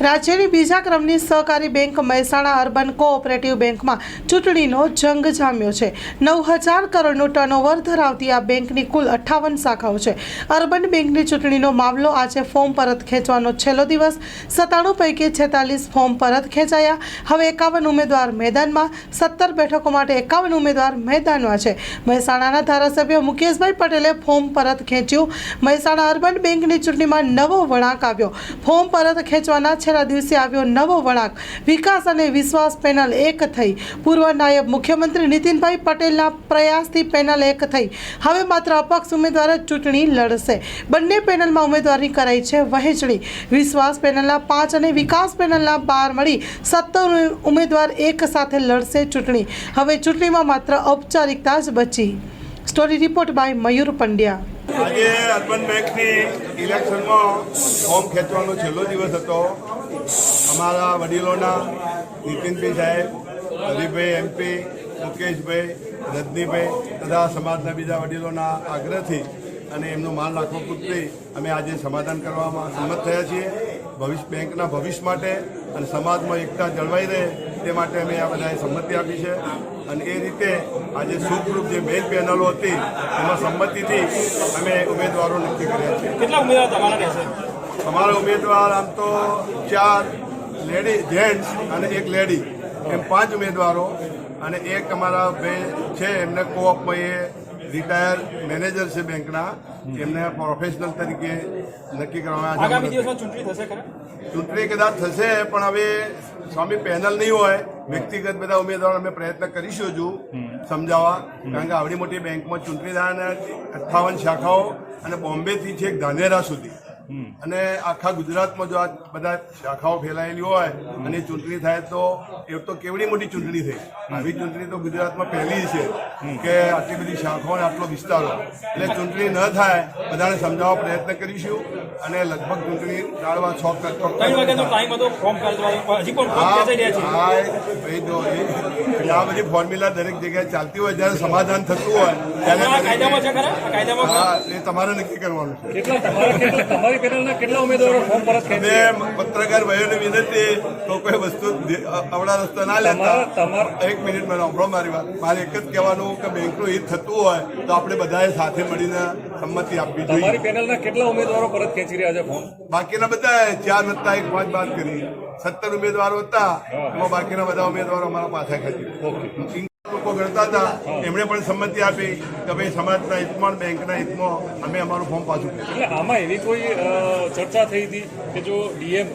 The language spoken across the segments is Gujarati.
રાજ્યની બીજા ક્રમની સહકારી બેંક મહેસાણા અર્બન કોઓપરેટિવ બેંકમાં ચૂંટણીનો જંગ જામ્યો છે. નવ હજાર કરોડનું ટર્નઓવર ધરાવતી આ બેંકની કુલ અઠ્ઠાવન શાખાઓ છે. અર્બન બેંકની ચૂંટણીનો મામલો આજે ફોર્મ પરત ખેંચવાનો છેલ્લો દિવસ. સત્તાણું પૈકી છેતાલીસ ફોર્મ પરત ખેંચાયા. હવે એકાવન ઉમેદવાર મેદાનમાં, સત્તર બેઠકો માટે એકાવન ઉમેદવાર મેદાનમાં છે. મહેસાણાના ધારાસભ્ય મુકેશભાઈ પટેલે ફોર્મ પરત ખેંચ્યું. મહેસાણા અર્બન બેંકની ચૂંટણીમાં નવો વળાંક આવ્યો. ફોર્મ પરત ખેંચવાના છેલ્લા દિવસે આવ્યો નવો વળાંક. વિકાસ અને વિશ્વાસ પેનલ એક થઈ. પૂર્વ નાયબ મુખ્યમંત્રી નીતિનભાઈ પટેલના પ્રયાસથી પેનલ એક થઈ. હવે માત્ર અપક્ષ ઉમેદવાર જ ચૂંટણી લડશે. બંને પેનલમાં ઉમેદવારી કરાઈ છે વહેંચણી. વિશ્વાસ પેનલના પાંચ અને વિકાસ પેનલના બાર મળી સત્તર ઉમેદવાર એક સાથે લડશે ચૂંટણી. હવે ચૂંટણીમાં માત્ર ઔપચારિકતા જ બચી. Story report by Mayur Pandya. આજે અર્બન બેંકની ઇલેક્શનમાં ફોર્મ ખેંચવાનો છેલ્લો દિવસ હતો. અમારા વડીલોના નીતિનભાઈ સાહેબ, હરિભાઈ એમપી મુકેશભાઈ, રજનીભાઈ તથા સમાજના બીજા વડીલોના આગ્રહથી અને એમનું માન રાખવો પૂરતી અમે આજે સમાધાન કરવામાં સંમત થયા છીએ. ભવિષ્ય બેંકના ભવિષ્ય માટે અને સમાજમાં એકતા જળવાઈ રહે તે માટે અમે આ બધાએ સંમતિ આપી છે. અને એ રીતે આજે સુખરૂપ જે મેઇન પેનલો હતી એમાં સંમતિથી અમે ઉમેદવારો નક્કી કર્યા છે. કેટલા ઉમેદવાર તમારા રહેશે? અમારા ઉમેદવાર આમ તો ચાર લેડી જેન્ટ્સ અને એક લેડી. એમ પાંચ ઉમેદવારો અને એક અમારા બે છે એમને કોઓપમાં એ રિટાયર મેનેજર છે બેંકના. એમને પ્રોફેશનલ તરીકે નક્કી કરવામાં ચૂંટણી કદાચ થશે પણ હવે સ્વામી પેનલ નહીં હોય. વ્યક્તિગત બધા ઉમેદવારો અમે પ્રયત્ન કરીશું હજુ સમજાવવા. કારણ કે આવડી મોટી બેંકમાં ચૂંટણી અને અઠ્ઠાવન શાખાઓ અને બોમ્બેથી છેક ધાનેરા સુધી. અને આખા ગુજરાતમાં જો આ બધા શાખાઓ ફેલાયેલી હોય અને ચૂંટણી થાય તો એ તો કેવડી મોટી ચૂંટણી થઈ. આવી ચૂંટણી તો ગુજરાતમાં પહેલી છે કે આટલી બધી શાખાઓ અને આટલો વિસ્તારો. એટલે ચૂંટણી ન થાય બધાને સમજાવવા પ્રયત્ન કરીશું અને લગભગ ચૂંટણી ટાળવા છ ત્રણ વાગ્યાનો ટાઈમ હતો? ફોર્મ ભરવાનો હજી પણ ફોર્મ આ બધી ફોર્મ્યુલા દરેક જગ્યાએ ચાલતી હોય. જ્યારે સમાધાન થતું હોય ત્યારે કાયદામાં છે ખરા? આ કાયદામાં ખરા? હા એ તમારે નક્કી કરવાનું છે. તમારા કેટલા તમારી પેનલના કેટલા ઉમેદવારો ફોર્મ પરત ખેંચે અમે પત્રકાર ભાઈઓને વિનંતી તો કોઈ વસ્તુ અવડા રસ્તા ના લેતા. એક મિનિટ મને સાંભળો મારી વાત. મારે એક જ કહેવાનું કે બેંકનું હિત થતું હોય તો આપણે બધાએ સાથે મળીને સંમતિ આપવી જોઈએ. તમારી પેનલના કેટલા ઉમેદવારો પરત ખેંચી રહ્યા છે ફોર્મ બાકીના બધા ચાર વત્તા એક પાંચ બાદ કરી. સત્તર ઉમેદવારો હતા એમાં બાકીના બધા ઉમેદવારો અમારા પાછા ખેંચી. લોકો ગણતા હતા એમણે પણ સંમતિ આપી કે ભાઈ સમાજના હિતમાં બેંકના હિતમાં અમે અમારું ફોર્મ પાછું એટલે આમાં એવી કોઈ ચર્ચા થઈ હતી કે જો ડીએમ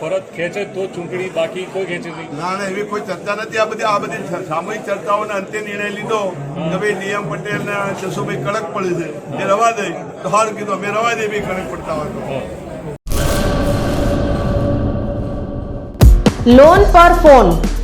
ફરજ ખેંચે તો ચૂંટણી બાકી કોઈ ખેંચે નહીં? ના ના એવી કોઈ ચર્ચા નથી. આ બધી આ બધી સામૂહિક ચર્ચાઓના અંતે નિર્ણય લીધો કે ભાઈ ડીએમ પટેલ ને જસુભાઈ કડક પડે છે એ રવા દે. તો સારું કીધું અમે રવા દે બી કડક પડતા હોય લોન પર ફોન